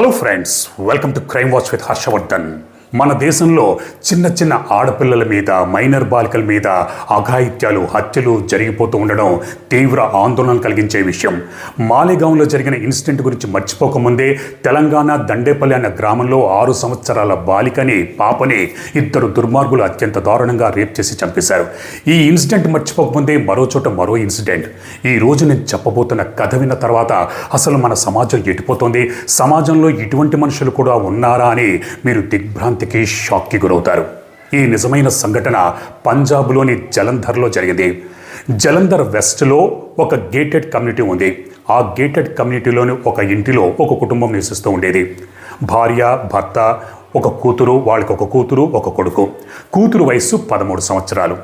Hello friends, welcome to Crime Watch with Harshavardhan. మన దేశంలో చిన్న చిన్న ఆడపిల్లల మీద మైనర్ బాలికల మీద అఘాయిత్యాలు హత్యలు జరిగిపోతూ ఉండడం తీవ్ర ఆందోళన కలిగించే విషయం. మాలేగాంలో జరిగిన ఇన్సిడెంట్ గురించి మర్చిపోకముందే తెలంగాణ దండేపల్లి అన్న గ్రామంలో ఆరు సంవత్సరాల బాలికని పాపని ఇద్దరు దుర్మార్గులు అత్యంత దారుణంగా రేప్ చేసి చంపేశారు. ఈ ఇన్సిడెంట్ మర్చిపోకముందే మరో చోట మరో ఇన్సిడెంట్. ఈ రోజు నేను చెప్పబోతున్న కథ విన్న తర్వాత అసలు మన సమాజం ఎటుపోతుంది? సమాజంలో ఇటువంటి మనుషులు కూడా ఉన్నారా అని మీరు దిగ్భ్రాంతి దిగ్భ్రాంతికి షాక్కి గురవుతారు. ఈ నిజమైన సంఘటన పంజాబ్లోని జలంధర్లో జరిగింది. జలంధర్ వెస్ట్లో ఒక గేటెడ్ కమ్యూనిటీ ఉంది. ఆ గేటెడ్ కమ్యూనిటీలోని ఒక ఇంటిలో ఒక కుటుంబం నివసిస్తూ ఉండేది. భార్య భర్త ఒక కూతురు వాళ్ళకి ఒక కూతురు ఒక కొడుకు. కూతురు వయస్సు పదమూడు సంవత్సరాలు.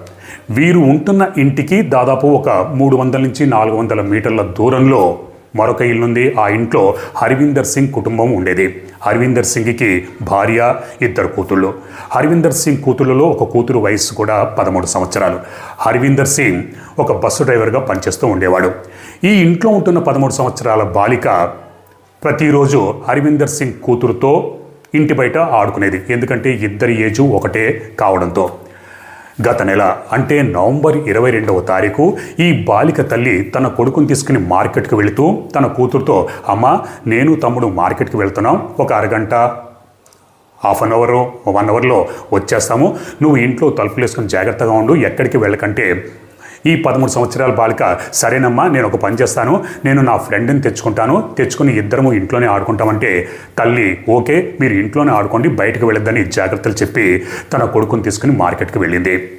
వీరు ఉంటున్న ఇంటికి దాదాపు ఒక మూడు వందల నుంచి నాలుగు వందల మీటర్ల దూరంలో మరొక ఇల్లుంది ఆ ఇంట్లో హర్విందర్ సింగ్ కుటుంబం ఉండేది. హరివిందర్ సింగ్కి భార్య ఇద్దరు కూతుళ్ళు. హరివిందర్ సింగ్ కూతుళ్ళలో ఒక కూతురు వయస్సు కూడా పదమూడు సంవత్సరాలు. హరివిందర్ సింగ్ ఒక బస్సు డ్రైవర్గా పనిచేస్తూ ఉండేవాడు. ఈ ఇంట్లో ఉంటున్న పదమూడు సంవత్సరాల బాలిక ప్రతిరోజు హరివిందర్ సింగ్ కూతురుతో ఇంటి బయట ఆడుకునేది. ఎందుకంటే ఇద్దరి ఏజు ఒకటే కావడంతో. గత నెల అంటే నవంబర్ ఇరవై రెండవ తారీఖు ఈ బాలిక తల్లి తన కొడుకుని తీసుకుని మార్కెట్కి వెళుతూ తన కూతురుతో అమ్మ నేను తమ్ముడు మార్కెట్కి వెళ్తున్నాం ఒక అరగంట హాఫ్ అన్ అవర్ వన్ అవర్లో వచ్చేస్తాము నువ్వు ఇంట్లో తలుపులు వేసుకుని జాగ్రత్తగా ఉండు ఎక్కడికి వెళ్ళకంటే ఈ పదమూడు సంవత్సరాల బాలిక సరేనమ్మా నేను ఒక పని చేస్తాను. నేను నా ఫ్రెండ్ని తెచ్చుకుంటాను. తెచ్చుకుని ఇద్దరము ఇంట్లోనే ఆడుకుంటామంటే తల్లి ఓకే మీరు ఇంట్లోనే ఆడుకోండి బయటకు వెళ్ళొద్దని జాగ్రత్తలు చెప్పి తన కొడుకుని తీసుకుని మార్కెట్కి వెళ్ళింది.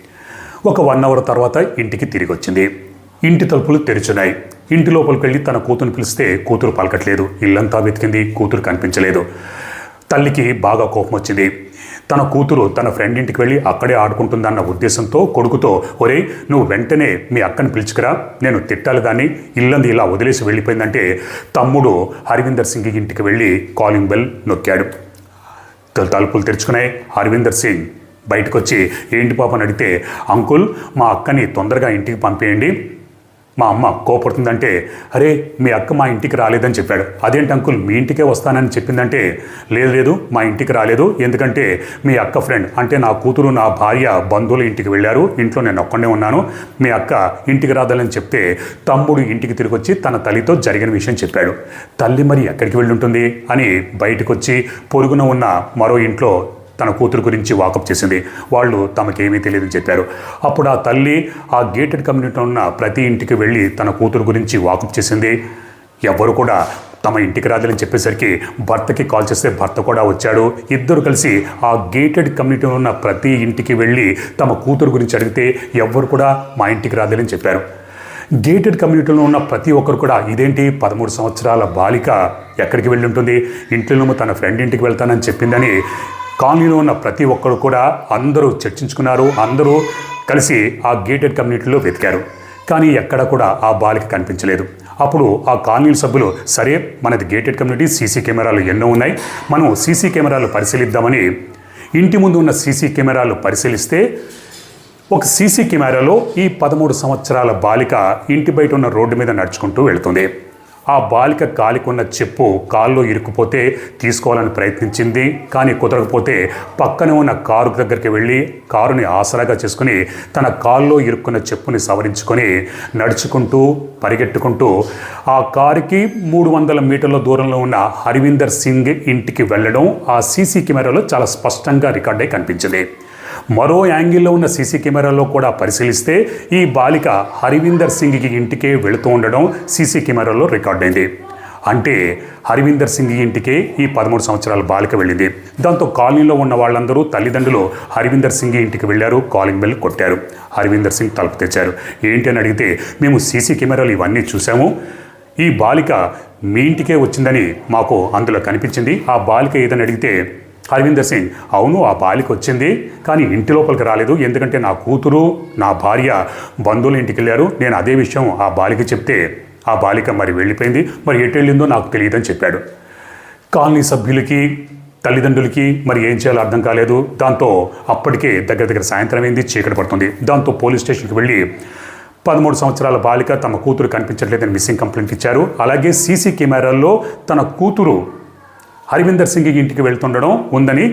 ఒక వన్ అవర్ తర్వాత ఇంటికి తిరిగి వచ్చింది. ఇంటి తలుపులు తెరుచున్నాయి. ఇంటి లోపలికి వెళ్ళి తన కూతురు పిలిస్తే కూతురు పలకట్లేదు. ఇల్లంతా వెతికింది కూతురు కనిపించలేదు. తల్లికి బాగా కోపం వచ్చింది తన కూతురు తన ఫ్రెండ్ ఇంటికి వెళ్ళి అక్కడే ఆడుకుంటుందన్న ఉద్దేశంతో కొడుకుతో ఒరే నువ్వు వెంటనే మీ అక్కని పిలుచుకురా. నేను తిట్టాలి దాన్ని ఇల్లంది ఇలా వదిలేసి వెళ్ళిపోయిందంటే తమ్ముడు హరివిందర్ సింగ్ ఇంటికి వెళ్ళి కాలింగ్ బెల్ నొక్కాడు. తల- తలుపులు తెరుచుకున్నాయి. హరివిందర్ సింగ్ బయటకు వచ్చి ఏంటి పాపని అడిగితే అంకుల్ మా అక్కని తొందరగా ఇంటికి పంపేయండి. మా అమ్మ కోపడుతుందంటే అరే మీ అక్క మా ఇంటికి రాలేదని చెప్పాడు. అదేంటి అంకుల్ మీ ఇంటికే వస్తానని చెప్పిందంటే లేదు లేదు మా ఇంటికి రాలేదు. ఎందుకంటే మీ అక్క ఫ్రెండ్ అంటే నా కూతురు నా భార్య బంధువుల ఇంటికి వెళ్ళారు. ఇంట్లో నేను ఒక్కడే ఉన్నాను. మీ అక్క ఇంటికి రాదని చెప్తే తమ్ముడు ఇంటికి తిరిగి వచ్చి తన తల్లితో జరిగిన విషయం చెప్పాడు. తల్లి మరి ఎక్కడికి వెళ్ళుంటుంది? అని బయటకు వచ్చి పొరుగున ఉన్న మరో ఇంట్లో తన కూతురు గురించి వాకప్ చేసింది. వాళ్ళు తమకేమీ తెలియదని చెప్పారు. అప్పుడు ఆ తల్లి ఆ గేటెడ్ కమ్యూనిటీ ఉన్న ప్రతి ఇంటికి వెళ్ళి తన కూతురు గురించి వాకప్ చేసింది. ఎవ్వరు కూడా తమ ఇంటికి రాదని చెప్పేసరికి భర్తకి కాల్ చేస్తే భర్త కూడా వచ్చాడు. ఇద్దరు కలిసి ఆ గేటెడ్ కమ్యూనిటీలో ఉన్న ప్రతి ఇంటికి వెళ్ళి తమ కూతురు గురించి అడిగితే ఎవ్వరు కూడా మా ఇంటికి రాదని చెప్పారు. గేటెడ్ కమ్యూనిటీలో ఉన్న ప్రతి ఒక్కరు కూడా ఇదేంటి పదమూడు సంవత్సరాల బాలిక ఎక్కడికి వెళ్ళి ఉంటుంది? ఇంట్లోనేమో తన ఫ్రెండ్ ఇంటికి వెళ్తానని చెప్పిందని కాలనీలో ఉన్న ప్రతి ఒక్కరు కూడా అందరూ చర్చించుకున్నారు అందరూ కలిసి ఆ గేటెడ్ కమ్యూనిటీలో వెతికారు. కానీ ఎక్కడ కూడా ఆ బాలిక కనిపించలేదు. అప్పుడు ఆ కాలనీ సభ్యులు సరే మనది గేటెడ్ కమ్యూనిటీ సీసీ కెమెరాలు ఎన్నో ఉన్నాయి. మనం సీసీ కెమెరాలు పరిశీలిద్దామని ఇంటి ముందు ఉన్న సీసీ కెమెరాలు పరిశీలిస్తే ఒక సీసీ కెమెరాలో ఈ పదమూడు సంవత్సరాల బాలిక ఇంటి బయట ఉన్న రోడ్డు మీద నడుచుకుంటూ వెళుతుంది. ఆ బాలిక కాలికున్న చెప్పు కాల్లో ఇరుక్కుపోతే తీసుకోవాలని ప్రయత్నించింది. కానీ కుదరకపోతే పక్కనే ఉన్న కారు దగ్గరికి వెళ్ళి కారుని ఆసరాగా చేసుకుని తన కాల్లో ఇరుక్కున్న చెప్పుని సవరించుకొని నడుచుకుంటూ పరిగెట్టుకుంటూ ఆ కారుకి మూడు వందల మీటర్ల దూరంలో ఉన్న హరివిందర్ సింగ్ ఇంటికి వెళ్ళడం ఆ సీసీ కెమెరాలో చాలా స్పష్టంగా రికార్డ్ కనిపించింది. మరో యాంగిల్లో ఉన్న సీసీ కెమెరాలో కూడా పరిశీలిస్తే ఈ బాలిక హరివిందర్ సింగ్కి ఇంటికే వెళుతూ ఉండడం సీసీ కెమెరాలో రికార్డైంది అంటే హరివిందర్ సింగ్ ఇంటికే ఈ పదమూడు సంవత్సరాల బాలిక వెళ్ళింది. దాంతో కాలనీలో ఉన్న వాళ్ళందరూ తల్లిదండ్రులు హరివిందర్ సింగ్ ఇంటికి వెళ్ళారు కాలింగ్ బెల్ కొట్టారు. హరివిందర్ సింగ్ తలుపు తెచ్చారు ఏంటి అని అడిగితే మేము సీసీ కెమెరాలు ఇవన్నీ చూసాము ఈ బాలిక మీ ఇంటికే వచ్చిందని మాకు అందులో కనిపించింది. ఆ బాలిక ఏదని అడిగితే అరవిందర్ సింగ్ అవును ఆ బాలిక వచ్చింది కానీ ఇంటి లోపలికి రాలేదు ఎందుకంటే నా కూతురు నా భార్య బంధువుల ఇంటికి వెళ్ళారు. నేను అదే విషయం ఆ బాలిక చెప్తే ఆ బాలిక మరి వెళ్ళిపోయింది మరి ఎటు వెళ్ళిందో నాకు తెలియదని చెప్పాడు. కాలనీ సభ్యులకి తల్లిదండ్రులకి మరి ఏం చేయాలో అర్థం కాలేదు. దాంతో అప్పటికే దగ్గర దగ్గర సాయంత్రం అయింది చీకటి పడుతుంది. దాంతో పోలీస్ స్టేషన్కి వెళ్ళి పదమూడు సంవత్సరాల బాలిక తమ కూతురు కనిపించట్లేదని మిస్సింగ్ కంప్లైంట్ ఇచ్చారు. అలాగే సీసీ కెమెరాల్లో తన కూతురు హరివిందర్ సింగ్ ఇంటికి వెళ్తుండడం ఉందని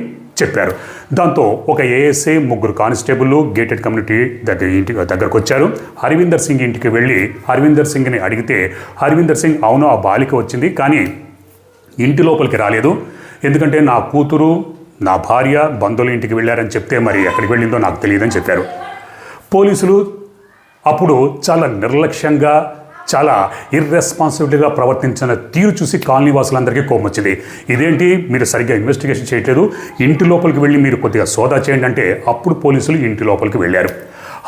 చెప్పారు. దాంతో ఒక ఏఎస్ఐ ముగ్గురు కానిస్టేబుల్ గేటెడ్ కమ్యూనిటీ దగ్గర ఇంటి దగ్గరకు వచ్చారు హరివిందర్ సింగ్ ఇంటికి వెళ్ళి హరివిందర్ సింగ్ని అడిగితే హరివిందర్ సింగ్ అవును ఆ బాలిక వచ్చింది కానీ ఇంటి లోపలికి రాలేదు. ఎందుకంటే నా కూతురు నా భార్య బంధువుల ఇంటికి వెళ్ళారని చెప్తే మరి ఎక్కడికి వెళ్ళిందో నాకు తెలియదని చెప్పారు. పోలీసులు అప్పుడు చాలా నిర్లక్ష్యంగా చాలా ఇర్రెస్పాన్సిబిలిటీగా ప్రవర్తించిన తీరు చూసి కాలనీ వాసులందరికీ కోపం వచ్చింది. ఇదేంటి? మీరు సరిగ్గా ఇన్వెస్టిగేషన్ చేయట్లేదు. ఇంటి లోపలికి వెళ్ళి మీరు కొద్దిగా సోదా చేయండి అంటే అప్పుడు పోలీసులు ఇంటి లోపలికి వెళ్ళారు.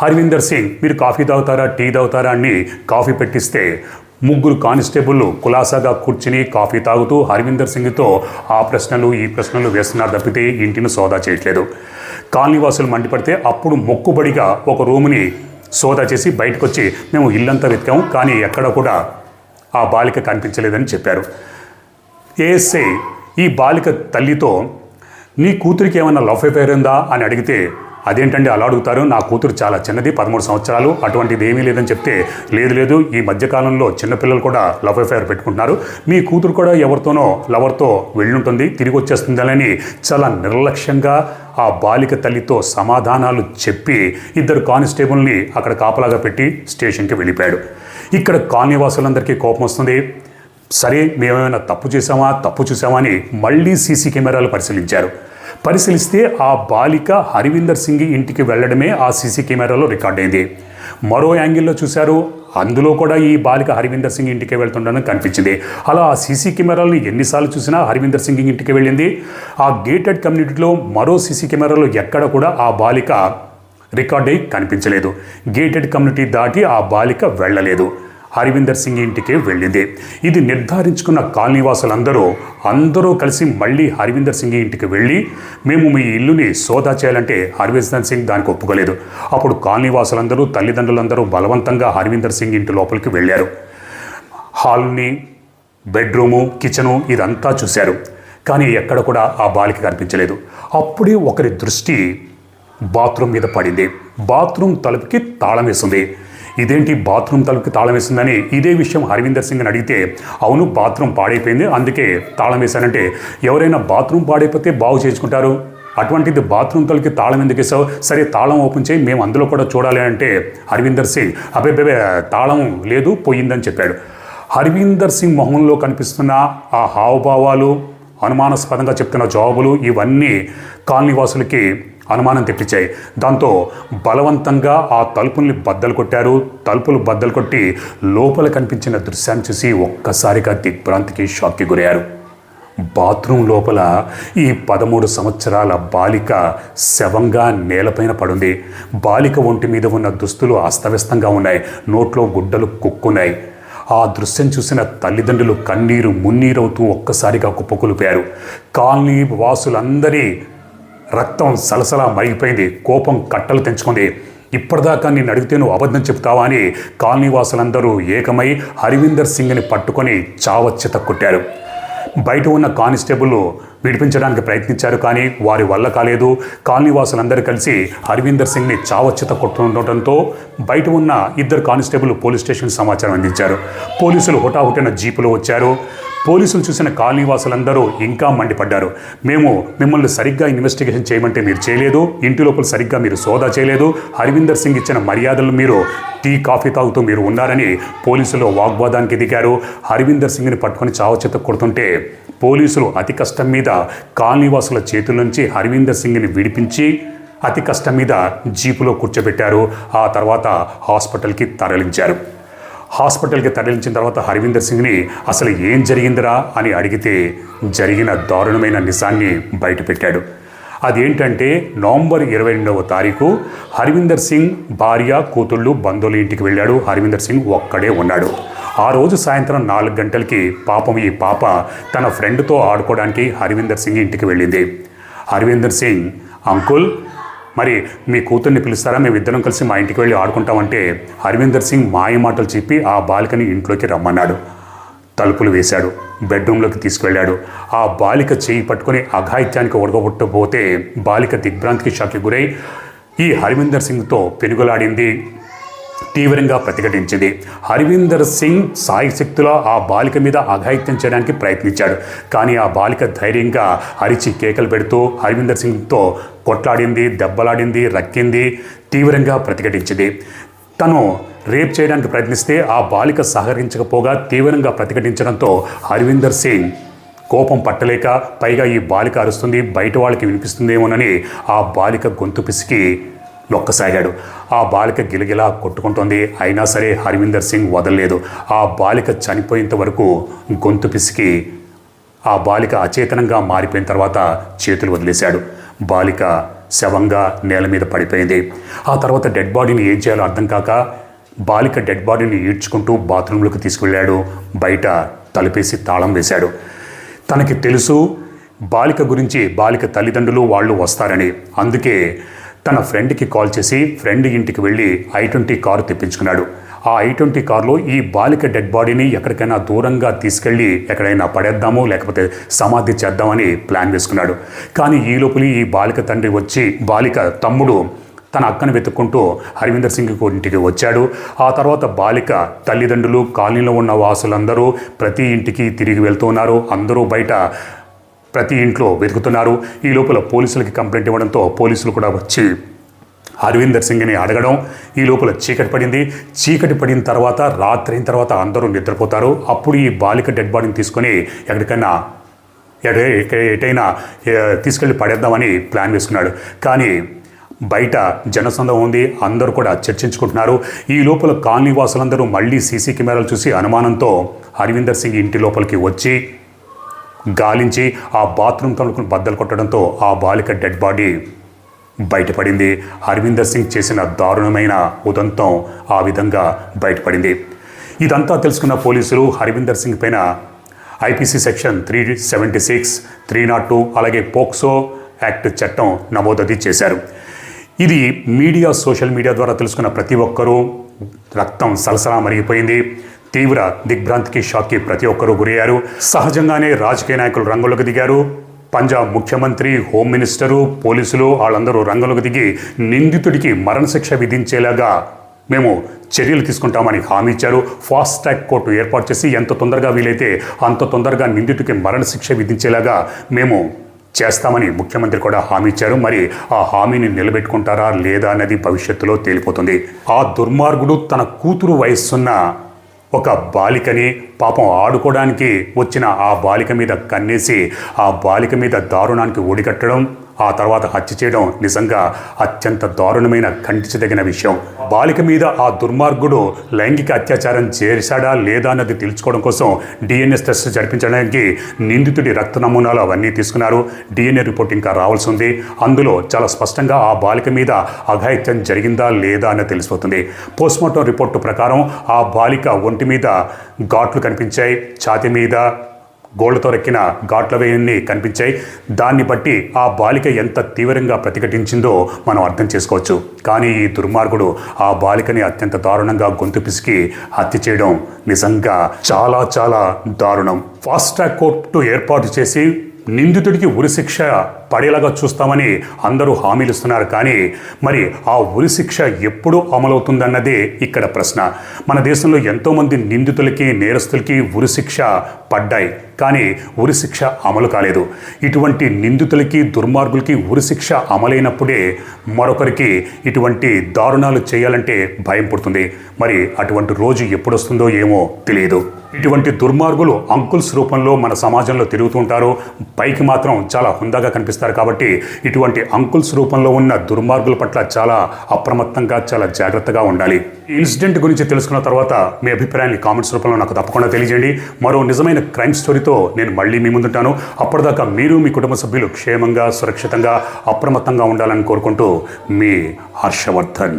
హర్విందర్ సింగ్ మీరు కాఫీ తాగుతారా టీ తాగుతారా అని కాఫీ పెట్టిస్తే ముగ్గురు కానిస్టేబుల్ కులాసాగా కూర్చుని కాఫీ తాగుతూ హర్విందర్ సింగ్తో ఆ ప్రశ్నలు ఈ ప్రశ్నలు వేస్తున్నారు తప్పితే ఇంటిని సోదా చేయట్లేదు. కాలనీవాసులు మండిపడితే అప్పుడు మొక్కుబడిగా ఒక రూముని సోదా చేసి బయటకు వచ్చి మేము ఇల్లంతా వెతికాము కానీ ఎక్కడ కూడా ఆ బాలిక కనిపించలేదని చెప్పారు. ఏఎస్ఐ ఈ బాలిక తల్లితో నీ కూతురికి ఏమైనా లవ్ అఫైర్ ఉందా? అని అడిగితే అదేంటండి అలా అడుగుతారు? నా కూతురు చాలా చిన్నది పదమూడు సంవత్సరాలు అటువంటిది ఏమీ లేదని చెప్తే లేదు లేదు ఈ మధ్యకాలంలో చిన్నపిల్లలు కూడా లవ్ అఫైర్ పెట్టుకుంటున్నారు. మీ కూతురు కూడా ఎవరితోనో లవర్తో వెళ్ళుంటుంది తిరిగి వచ్చేస్తుందని చాలా నిర్లక్ష్యంగా ఆ బాలిక తల్లితో సమాధానాలు చెప్పి ఇద్దరు కానిస్టేబుల్ని అక్కడ కాపలాగా పెట్టి స్టేషన్కి వెళ్ళిపోయాడు. ఇక్కడ కాలనీవాసులందరికీ కోపం వస్తుంది. సరే మేమేమైనా తప్పు చేసామా తప్పు చూసామా అని మళ్ళీ సీసీ కెమెరాలు పరిశీలించారు. పరిశీలిస్తే ఆ బాలిక హరివిందర్ సింగ్ ఇంటికి వెళ్ళడమే ఆ సీసీ కెమెరాలో రికార్డ్ అయింది మరో యాంగిల్లో చూశారు. అందులో కూడా ఈ బాలిక హరివిందర్ సింగ్ ఇంటికి వెళ్తుండడం కనిపించింది. అలా ఆ సీసీ కెమెరాలను ఎన్నిసార్లు చూసినా హరివిందర్ సింగ్ ఇంటికి వెళ్ళింది. ఆ గేటెడ్ కమ్యూనిటీలో మరో సీసీ కెమెరాలో ఎక్కడ కూడా ఆ బాలిక రికార్డ్ అయి కనిపించలేదు. గేటెడ్ కమ్యూనిటీ దాటి ఆ బాలిక వెళ్ళలేదు. హరివిందర్ సింగ్ ఇంటికి వెళ్ళింది. ఇది నిర్ధారించుకున్న కాలనీవాసులందరూ అందరూ కలిసి మళ్ళీ హరివిందర్ సింగ్ ఇంటికి వెళ్ళి మేము మీ ఇల్లుని సోదా చేయాలంటే హరివిందర్ సింగ్ దానికి ఒప్పుకోలేదు. అప్పుడు కాలనీవాసులందరూ తల్లిదండ్రులందరూ బలవంతంగా హరివిందర్ సింగ్ ఇంటి లోపలికి వెళ్ళారు. హాల్ని బెడ్రూము కిచెను ఇదంతా చూశారు. కానీ ఎక్కడ కూడా ఆ బాలిక కనిపించలేదు. అప్పుడే ఒకరి దృష్టి బాత్రూమ్ మీద పడింది. బాత్రూమ్ తలుపుకి తాళం వేసింది. ఇదేంటి బాత్రూమ్ తలుపుకి తాళం వేసిందని? ఇదే విషయం హరవిందర్ సింగ్ అని అడిగితే అవును బాత్రూమ్ పాడైపోయింది. అందుకే తాళం వేశానంటే ఎవరైనా బాత్రూమ్ పాడైపోతే బాగు చేసుకుంటారు అటువంటిది బాత్రూమ్ తలకి తాళం ఎందుకు వేసావు సరే తాళం ఓపెన్ చేయి మేము అందులో కూడా చూడాలి అంటే హర్విందర్ సింగ్ అబే బేబే తాళం లేదు పోయిందని చెప్పాడు. హర్వీందర్ సింగ్ మొహంలో కనిపిస్తున్న ఆ హావభావాలు అనుమానాస్పదంగా చెప్తున్న జవాబులు ఇవన్నీ కాలనీవాసులకి అనుమానం తెప్పించాయి. దాంతో బలవంతంగా ఆ తలుపుల్ని బద్దలు కొట్టారు. తలుపులు బద్దలు కొట్టి లోపల కనిపించిన దృశ్యాన్ని చూసి ఒక్కసారిగా దిగ్భ్రాంతికి షాక్కి గురయ్యారు. బాత్రూమ్ లోపల ఈ పదమూడు సంవత్సరాల బాలిక శవంగా నేలపైన పడుంది. బాలిక ఒంటి మీద ఉన్న దుస్తులు అస్తవ్యస్తంగా ఉన్నాయి. నోట్లో గుడ్డలు కుక్కున్నాయి. ఆ దృశ్యం చూసిన తల్లిదండ్రులు కన్నీరు మున్నీరవుతూ ఒక్కసారిగా కుప్పకొలిపారు కాలనీ వాసులందరి రక్తం సలసలా మరిగిపోయింది. కోపం కట్టలు తెంచుకుంది. ఇప్పటిదాకా నేను అడిగితే నువ్వు అబద్ధం చెప్తావా అని కాలనీవాసులందరూ ఏకమై హరివిందర్ సింగ్ని పట్టుకొని చావచ్చిత కొట్టారు. బయట ఉన్న కానిస్టేబుల్ విడిపించడానికి ప్రయత్నించారు కానీ వారి వల్ల కాలేదు. కాలనీవాసులందరూ కలిసి హర్వీందర్ సింగ్ని చావచ్చిత కొట్టుండటంతో బయట ఉన్న ఇద్దరు కానిస్టేబుల్ పోలీస్ స్టేషన్ సమాచారం అందించారు. పోలీసులు హుటాహుటిన జీపులో వచ్చారు. పోలీసులు చూసిన కాలనీవాసులందరూ ఇంకా మండిపడ్డారు. మేము మిమ్మల్ని సరిగ్గా ఇన్వెస్టిగేషన్ చేయమంటే మీరు చేయలేదు. ఇంటి లోపల సరిగ్గా మీరు సోదా చేయలేదు. హరివిందర్ సింగ్ ఇచ్చిన మర్యాదలు మీరు టీ కాఫీ తాగుతూ మీరు ఉన్నారని పోలీసులు వాగ్వాదానికి దిగారు. హరివిందర్ సింగ్ని పట్టుకొని చావచిత కొడుతుంటే పోలీసులు అతి కష్టం మీద కాలనీవాసుల చేతుల నుంచి హరివిందర్ సింగ్ని విడిపించి అతి కష్టం మీద జీపులో కూర్చోబెట్టారు. ఆ తర్వాత హాస్పిటల్కి తరలించారు. హాస్పిటల్కి తరలించిన తర్వాత హరివిందర్ సింగ్ని అసలు ఏం జరిగిందిరా అని అడిగితే జరిగిన దారుణమైన నిజాన్ని బయటపెట్టాడు. అదేంటంటే నవంబర్ ఇరవై రెండవ తారీఖు హరివిందర్ సింగ్ భార్య కూతుళ్ళు బంధువుల ఇంటికి వెళ్ళాడు. హరివిందర్ సింగ్ ఒక్కడే ఉన్నాడు. ఆ రోజు సాయంత్రం నాలుగు గంటలకి పాపం ఈ పాప తన ఫ్రెండ్తో ఆడుకోవడానికి హరివిందర్ సింగ్ ఇంటికి వెళ్ళింది. హరివిందర్ సింగ్ అంకుల్ మరి మీ కూతుర్ని పిలుస్తారా? మేము ఇద్దరం కలిసి మా ఇంటికి వెళ్ళి ఆడుకుంటామంటే హరివిందర్ సింగ్ మాయ మాటలు చెప్పి ఆ బాలికని ఇంట్లోకి రమ్మన్నాడు. తలుపులు వేశాడు. బెడ్రూమ్లోకి తీసుకువెళ్ళాడు ఆ బాలిక చేయి పట్టుకొని అఘాయిత్యానికి ఒడగబొట్టబోతే బాలిక దిగ్భ్రాంతికి షాక్కి గురై ఈ హరవిందర్ సింగ్తో పిలుగలాడింది తీవ్రంగా ప్రతిఘటించింది. హర్వీందర్ సింగ్ సాయి ఆ బాలిక మీద అఘాయిత్యం చేయడానికి ప్రయత్నించాడు. కానీ ఆ బాలిక ధైర్యంగా అరిచి కేకలు పెడుతూ హర్వీందర్ సింగ్తో కొట్లాడింది దెబ్బలాడింది రక్కింది తీవ్రంగా ప్రతిఘటించింది. తను రేప్ చేయడానికి ప్రయత్నిస్తే ఆ బాలిక సహకరించకపోగా తీవ్రంగా ప్రతిఘటించడంతో హర్వీందర్ సింగ్ కోపం పట్టలేక పైగా ఈ బాలిక అరుస్తుంది బయట వాళ్ళకి వినిపిస్తుందేమోనని ఆ బాలిక గొంతు పిసికి నొక్కసాగాడు. ఆ బాలిక గిలగిలా కొట్టుకుంటోంది. అయినా సరే హర్విందర్ సింగ్ వదలలేదు. ఆ బాలిక చనిపోయేంత వరకు గొంతు పిసికి ఆ బాలిక అచేతనంగా మారిపోయిన తర్వాత చేతులు వదిలేశాడు. బాలిక శవంగా నేల మీద పడిపోయింది. ఆ తర్వాత డెడ్ బాడీని ఏం చేయాలో అర్థం కాక బాలిక డెడ్ బాడీని ఈడ్చుకుంటూ బాత్రూంలోకి తీసుకువెళ్ళాడు బయట తలుపేసి తాళం వేశాడు. తనకి తెలుసు బాలిక గురించి బాలిక తల్లిదండ్రులు వాళ్ళు వస్తారని. అందుకే తన ఫ్రెండ్కి కాల్ చేసి ఫ్రెండ్ ఇంటికి వెళ్ళి ఐ ట్వంటీ కారు తెప్పించుకున్నాడు. ఆ ఐ ట్వంటీ కారులో ఈ బాలిక డెడ్ బాడీని ఎక్కడికైనా దూరంగా తీసుకెళ్ళి ఎక్కడైనా పడేద్దాము లేకపోతే సమాధి చేద్దామని ప్లాన్ వేసుకున్నాడు. కానీ ఈ లోపల ఈ బాలిక తండ్రి వచ్చి బాలిక తమ్ముడు తన అక్కను వెతుక్కుంటూ హరివిందర్ సింగ్ ఇంటికి వచ్చాడు. ఆ తర్వాత బాలిక తల్లిదండ్రులు కాలనీలో ఉన్న వాసులందరూ ప్రతి ఇంటికి తిరిగి వెళ్తున్నారు అందరూ బయట ప్రతి ఇంట్లో వెతుకుతున్నారు. ఈ లోపల పోలీసులకి కంప్లైంట్ ఇవ్వడంతో పోలీసులు కూడా వచ్చి అరవిందర్ సింగ్ని అడగడం ఈ లోపల చీకటి పడింది. చీకటి పడిన తర్వాత రాత్రి అయిన తర్వాత అందరూ నిద్రపోతారు. అప్పుడు ఈ బాలిక డెడ్ బాడీని తీసుకొని ఎక్కడికైనా ఎట ఎటైనా తీసుకెళ్ళి పడేద్దామని ప్లాన్ వేసుకున్నాడు. కానీ బయట జనసందం ఉంది. అందరూ కూడా చర్చించుకుంటున్నారు. ఈ లోపల కాలనీ వాసులందరూ మళ్ళీ సీసీ కెమెరాలు చూసి అనుమానంతో అరవిందర్ సింగ్ ఇంటి లోపలికి వచ్చి గాలించి ఆ బాత్రూమ్ తమకుని బద్దలు కొట్టడంతో ఆ బాలిక డెడ్ బాడీ బయటపడింది. అరవిందర్ సింగ్ చేసిన దారుణమైన ఉదంతం ఆ విధంగా బయటపడింది. ఇదంతా తెలుసుకున్న పోలీసులు హరివిందర్ సింగ్ పైన IPC section three seventy six three not two అలాగే పోక్సో యాక్ట్ చట్టం నమోదది చేశారు. ఇది మీడియా సోషల్ మీడియా ద్వారా తెలుసుకున్న ప్రతి ఒక్కరూ రక్తం సలసలా మరిగిపోయింది. తీవ్ర దిగ్భ్రాంతికి షాక్కి ప్రతి ఒక్కరూ గురయ్యారు. సహజంగానే రాజకీయ నాయకులు రంగులకు దిగారు. పంజాబ్ ముఖ్యమంత్రి హోమ్ మినిస్టరు పోలీసులు వాళ్ళందరూ రంగంలోకి దిగి నిందితుడికి మరణశిక్ష విధించేలాగా మేము చర్యలు తీసుకుంటామని హామీ ఇచ్చారు. ఫాస్ట్ ట్రాక్ కోర్టు ఏర్పాటు చేసి ఎంత తొందరగా వీలైతే అంత తొందరగా నిందితుడికి మరణశిక్ష విధించేలాగా మేము చేస్తామని ముఖ్యమంత్రి కూడా హామీ ఇచ్చారు. మరి ఆ హామీని నిలబెట్టుకుంటారా లేదా అనేది భవిష్యత్తులో తేలిపోతుంది. ఆ దుర్మార్గుడు తన కూతురు వయస్సున్న ఒక బాలికని పాపం ఆడుకోవడానికి వచ్చిన ఆ బాలిక మీద కన్నేసి ఆ బాలిక మీద దారుణానికి ఒడిగట్టడం ఆ తర్వాత హత్య చేయడం నిజంగా అత్యంత దారుణమైన ఖండించదగిన విషయం. బాలిక మీద ఆ దుర్మార్గుడు లైంగిక అత్యాచారం చేశాడా లేదా అన్నది తెలుసుకోవడం కోసం డిఎన్ఎస్ టెస్ట్ జరిపించడానికి నిందితుడి రక్త నమూనాలు అవన్నీ తీసుకున్నారు. డిఎన్ఏ రిపోర్ట్ ఇంకా రావాల్సి ఉంది. అందులో చాలా స్పష్టంగా ఆ బాలిక మీద అఘాయిత్యం జరిగిందా లేదా అన్నది తెలిసిపోతుంది. పోస్ట్మార్టం రిపోర్టు ప్రకారం ఆ బాలిక ఒంటి మీద ఘాట్లు కనిపించాయి. ఛాతి మీద గోళ్ళతో రెక్కిన ఘాట్ల వేయన్ని కనిపించాయి. దాన్ని బట్టి ఆ బాలిక ఎంత తీవ్రంగా ప్రతిఘటించిందో మనం అర్థం చేసుకోవచ్చు. కానీ ఈ దుర్మార్గుడు ఆ బాలికని అత్యంత దారుణంగా గొంతు పిసికి హత్య చేయడం నిజంగా చాలా చాలా దారుణం. ఫాస్ట్ ట్రాక్ కోర్టు ఏర్పాటు చేసి నిందితుడికి ఉరిశిక్ష పడేలాగా చూస్తామని అందరూ హామీలు ఇస్తున్నారు. కానీ మరి ఆ ఉరిశిక్ష ఎప్పుడు అమలవుతుందన్నదే ఇక్కడ ప్రశ్న. మన దేశంలో ఎంతోమంది నిందితులకి నేరస్తులకి ఉరిశిక్ష పడ్డాయి. కానీ ఉరిశిక్ష అమలు కాలేదు. ఇటువంటి నిందితులకి దుర్మార్గులకి ఉరిశిక్ష అమలైనప్పుడే మరొకరికి ఇటువంటి దారుణాలు చేయాలంటే భయం పుడుతుంది. మరి అటువంటి రోజు ఎప్పుడొస్తుందో ఏమో తెలియదు. ఇటువంటి దుర్మార్గులు అంకుల్స్ రూపంలో మన సమాజంలో తిరుగుతుంటారు పైకి మాత్రం చాలా హుందాగా కనిపిస్తారు కాబట్టి ఇటువంటి అంకుల్స్ రూపంలో ఉన్న దుర్మార్గుల పట్ల చాలా అప్రమత్తంగా చాలా జాగ్రత్తగా ఉండాలి. ఈ ఇన్సిడెంట్ గురించి తెలుసుకున్న తర్వాత మీ అభిప్రాయాన్ని కామెంట్స్ రూపంలో నాకు తప్పకుండా తెలియజేయండి. మరో నిజమైన క్రైమ్ స్టోరీ స్టోరీతో నేను మళ్ళీ మీ ముందుంటాను. అప్పటిదాకా మీరు మీ కుటుంబ సభ్యులు క్షేమంగా సురక్షితంగా అప్రమత్తంగా ఉండాలని కోరుకుంటూ మీ హర్షవర్ధన్.